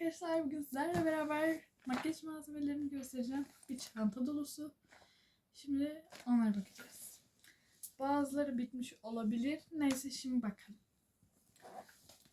arkadaşlar. Bugün sizlerle beraber makyaj malzemelerimi göstereceğim. Bir çanta dolusu. Şimdi onlara bakacağız. Bazıları bitmiş olabilir. Neyse şimdi bakalım.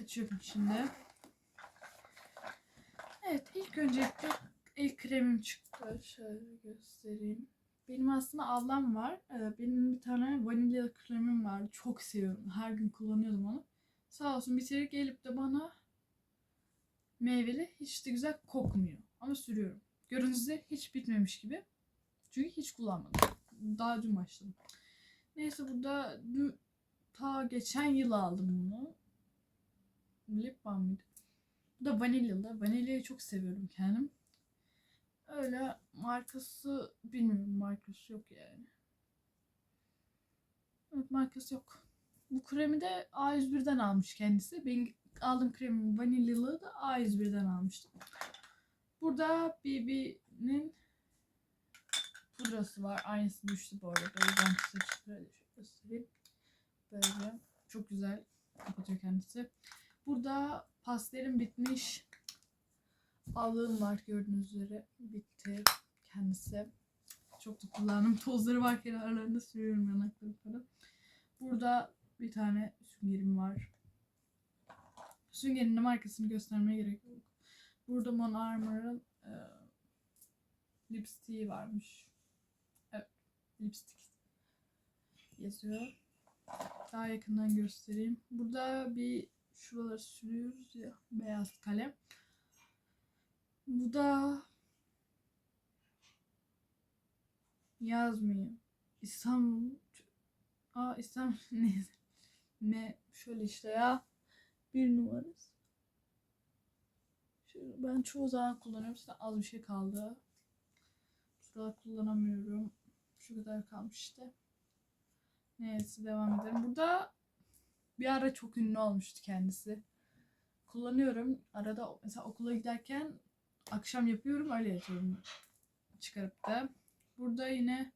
Açıyorum şimdi. Evet ilk öncelikle ilk kremim çıktı. Şöyle göstereyim. Benim aslında ablam var. Ee, Benim bir tane vanilya kremim var. Çok seviyorum. Her gün kullanıyordum onu. Sağ olsun bir gelip de bana meyveli hiç de güzel kokmuyor. Ama sürüyorum. Görünüşte hiç bitmemiş gibi. Çünkü hiç kullanmadım. Daha dün başladım. Neyse burada dün, ta geçen yıl aldım bunu. Lip balm mıydı? Bu da vanilyalı. Vanilyayı çok seviyorum kendim. Öyle markası bilmiyorum markası yok yani. Evet markası yok. Bu kremi de A101'den almış kendisi. Ben aldığım kremi vanilyalı da A101'den almıştım. Burada BB'nin pudrası var. Aynısı düştü bu arada. O yüzden size göstereyim. Böyle çok güzel kapatıyor kendisi. Burada pastelim bitmiş. Aldığım var gördüğünüz üzere. Bitti kendisi. Çok da kullandım. Tozları var kenarlarında sürüyorum yanakları falan. Burada bir tane süngerim var. Süngerin de markasını göstermeye gerek yok. Burada Mon Armour'ın e, lipstiği varmış. Evet, lipstik yazıyor. Daha yakından göstereyim. Burada bir şuraları sürüyoruz ya beyaz kalem. Bu da yazmıyor. İstanbul Aa İstanbul ne? Ne? Şöyle işte ya. Bir numarası. Ben çoğu zaman kullanıyorum. İşte az bir şey kaldı. Şurada kullanamıyorum. Şu kadar kalmış işte. Neyse devam edelim. Burada bir ara çok ünlü olmuştu kendisi. Kullanıyorum. Arada mesela okula giderken akşam yapıyorum öyle yatıyorum. Çıkarıp da. Burada yine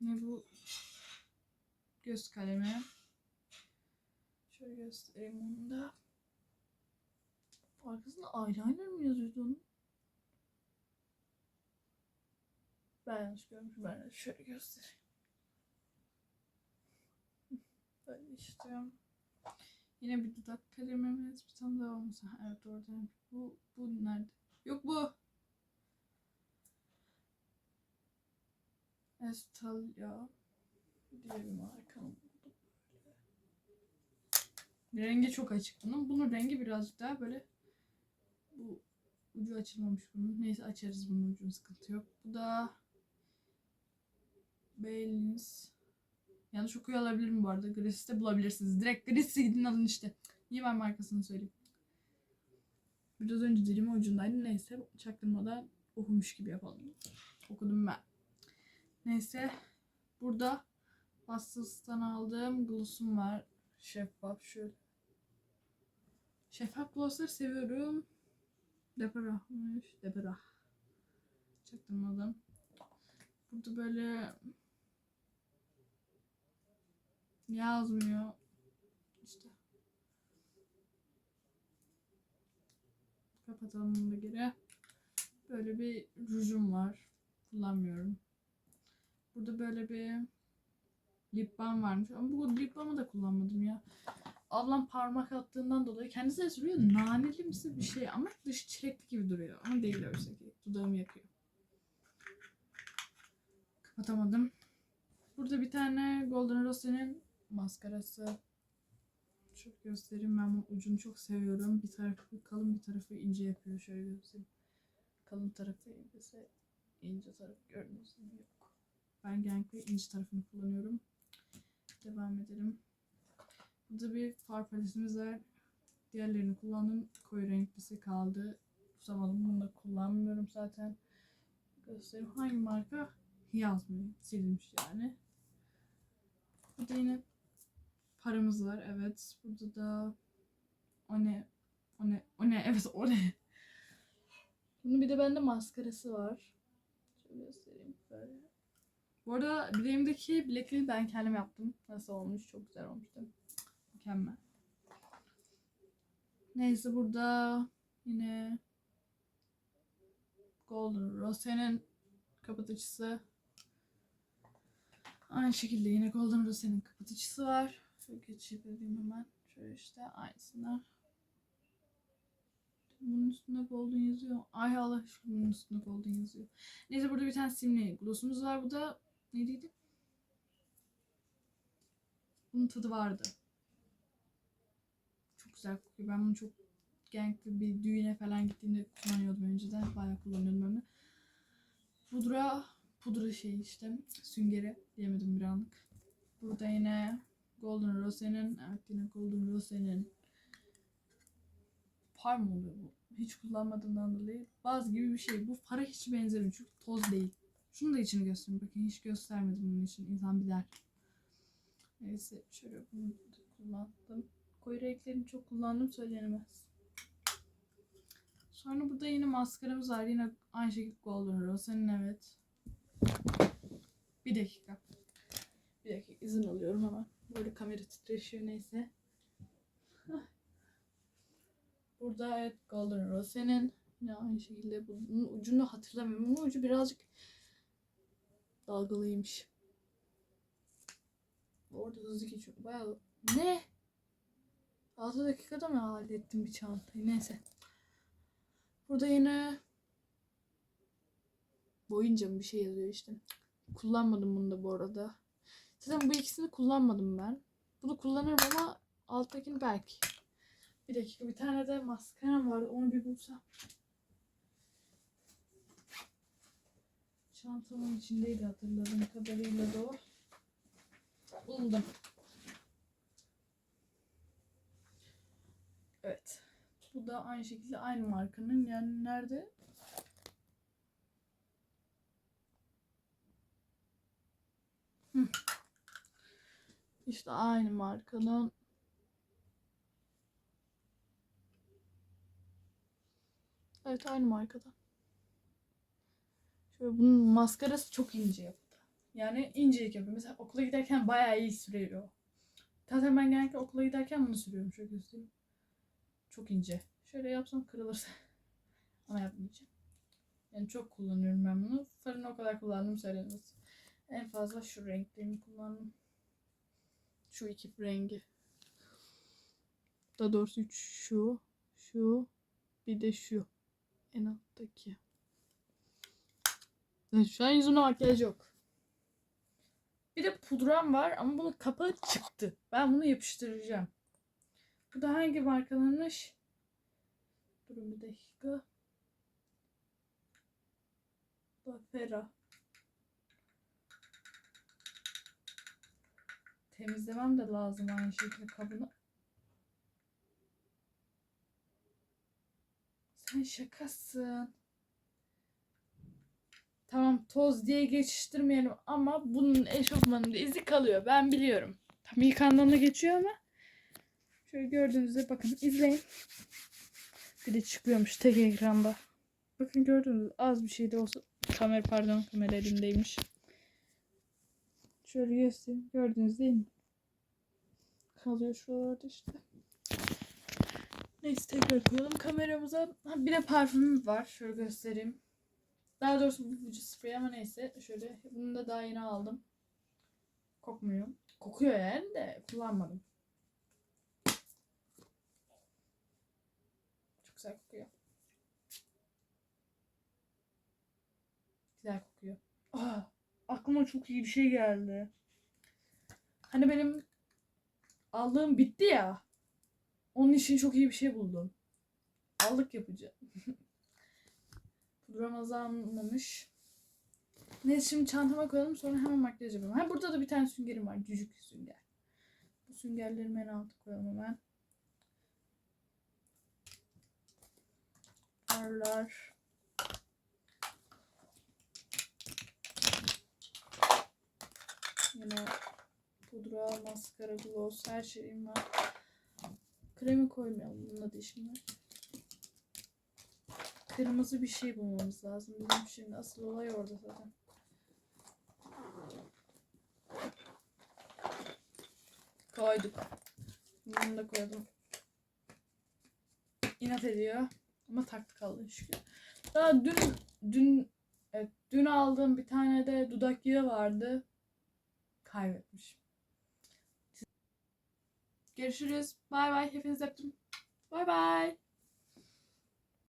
ne bu göz kalemi. Şöyle göstereyim onu da. Arkasında eyeliner mi yazıyordu onun? Ben yanlış görmüşüm. Ben de şöyle göstereyim. Böyle işte. Yine bir dudak kalemimiz bir tane daha olmuş. Ha, Evet orada. Bu, bu nerede? Yok bu. Estalya diye bir marka buldum. Rengi çok açık bunun. Bunun rengi birazcık daha böyle bu ucu açılmamış bunun. Neyse açarız bunun ucunu sıkıntı yok. Bu da Baileys. Yanlış okuyor olabilirim bu arada. Gracis'te bulabilirsiniz. Direkt Gracis'e gidin alın işte. Niye ben markasını söyleyeyim. Biraz önce dilimin ucundaydı. Neyse çaktırmadan okumuş gibi yapalım. Okudum ben. Neyse. Burada Bastırs'tan aldığım gloss'um var. Şeffaf şöyle. Şeffaf glossları seviyorum. Deperah'mış. Deperah. Çaktırmadan. Burada böyle yazmıyor. İşte. Kapatalım bunu da geri. Böyle bir rujum var. Kullanmıyorum. Burada böyle bir lip balm varmış. Ama bu lip balmı da kullanmadım ya. Ablam parmak attığından dolayı kendisi de sürüyor. Nanelimsi bir şey ama dışı çilekli gibi duruyor. Ama değil oysa ki. Dudağımı yakıyor. Kapatamadım. Burada bir tane Golden Rose'nin maskarası. Şöyle göstereyim. Ben bunun ucunu çok seviyorum. Bir tarafı kalın bir tarafı ince yapıyor. Şöyle göstereyim. Kalın tarafı ince, ince tarafı gibi yok. Ben genellikle ince tarafını kullanıyorum. Devam edelim. Burada bir far paletimiz var. Diğerlerini kullandım. Koyu renklisi kaldı. Tutamadım. Bunu da kullanmıyorum zaten. Göstereyim. Hangi marka? Yazmıyor. Silinmiş yani. Burada yine paramız var. Evet. Burada da o ne? O ne? O ne? Evet o ne? Bunun bir de bende maskarası var. Şöyle göstereyim. Böyle. Bu arada bileğimdeki bilekliği ben kendim yaptım. Nasıl olmuş? Çok güzel olmuştu. Mükemmel. Neyse burada yine Golden Rose'nin kapatıcısı. Aynı şekilde yine Golden Rose'nin kapatıcısı var. Şöyle geçip edeyim hemen. Şöyle işte aynısını. Bunun üstünde golden yazıyor. Ay Allah aşkına bunun üstünde golden yazıyor. Neyse burada bir tane simli glossumuz var. Bu da neydi? Bunun tadı vardı. Güzel kokuyor. Ben bunu çok gençli bir düğüne falan gittiğimde kullanıyordum önceden. Bayağı kullanıyordum hem. Pudra, pudra şey işte. Süngeri diyemedim bir anlık. Burada yine Golden Rose'nin, evet yine Golden Rose'nin par mı oluyor bu? Hiç kullanmadığımdan dolayı baz gibi bir şey. Bu para hiç benzemiyor çünkü toz değil. Şunu da içini göstereyim. Bakın hiç göstermedim bunun için. İnsan biler. Neyse şöyle bunu kullandım. Koyu renklerini çok kullandım söylenemez. Sonra burada yine maskaramız var. Yine aynı şekilde Golden Rose'nin evet. Bir dakika. Bir dakika izin alıyorum hemen. Böyle kamera titreşiyor neyse. Burada evet Golden Rose'nin yine aynı şekilde bunun ucunu hatırlamıyorum. Bunun ucu birazcık dalgalıymış. Orada hızlı geçiyor. Bayağı ne? 6 dakikada mı hallettim bir çantayı? Neyse. Burada yine boyunca mı bir şey yazıyor işte. Kullanmadım bunu da bu arada. Zaten bu ikisini kullanmadım ben. Bunu kullanırım ama alttakini belki. Bir dakika bir tane de maskaram vardı onu bir bulsam. Çantamın içindeydi hatırladığım kadarıyla da o. Buldum. Evet. Bu da aynı şekilde aynı markanın yani nerede? İşte aynı markanın Evet aynı markadan. Şöyle bunun maskarası çok ince yaptı. Yani incelik yapıyor. Mesela okula giderken bayağı iyi sürüyor. Zaten ben genellikle okula giderken bunu sürüyorum. Şöyle göstereyim. Çok ince. Şöyle yapsam kırılır. Ama yapmayacağım. Yani çok kullanıyorum ben bunu. Farını o kadar kullandım söylenemez. En fazla şu renklerini kullandım. Şu iki rengi. Daha doğrusu üç şu, şu, bir de şu. En alttaki. Evet, şu an yüzümde makyaj yok. Bir de pudram var ama bunun kapağı çıktı. Ben bunu yapıştıracağım. Bu da hangi markalanmış? Durun bir dakika. Bafera. Temizlemem de lazım aynı şekilde kabını. Sen şakasın. Tamam toz diye geçiştirmeyelim ama bunun eşofmanında izi kalıyor. Ben biliyorum. Tam yıkandığında geçiyor ama. Şöyle gördüğünüzde bakın izleyin. Bir de çıkıyormuş tek ekranda. Bakın gördünüz az bir şey de olsa. Kamera pardon kamera elimdeymiş. Şöyle göstereyim. Gördünüz değil mi? Kalıyor şuralarda işte. Neyse tekrar koyalım kameramıza. Ha, bir de parfümüm var. Şöyle göstereyim. Daha doğrusu bu vücut spreyi ama neyse. Şöyle bunu da daha yeni aldım. Kokmuyor. Kokuyor yani de kullanmadım. Güzel kokuyor. Güzel kokuyor. Aa, aklıma çok iyi bir şey geldi. Hani benim aldığım bitti ya. Onun için çok iyi bir şey buldum. Allık yapacağım. Pudram azalmamış. Neyse şimdi çantama koyalım sonra hemen makyaj yapalım. Ha burada da bir tane süngerim var. Cücük sünger. Bu süngerlerimi en alta koyalım hemen. Parlar. Yine pudra, maskara, gloss her şeyim var. Kremi koymayalım. Bununla da işim. Kırmızı bir şey bulmamız lazım. Bizim şimdi asıl olay orada zaten. Koyduk. Bunu da koyalım. inat ediyor. Ama taktı kaldı şükür. Daha dün dün evet, dün aldığım bir tane de dudak yağı vardı. Kaybetmişim. Görüşürüz. Bay bay. Hepinizi öptüm. Bay bay.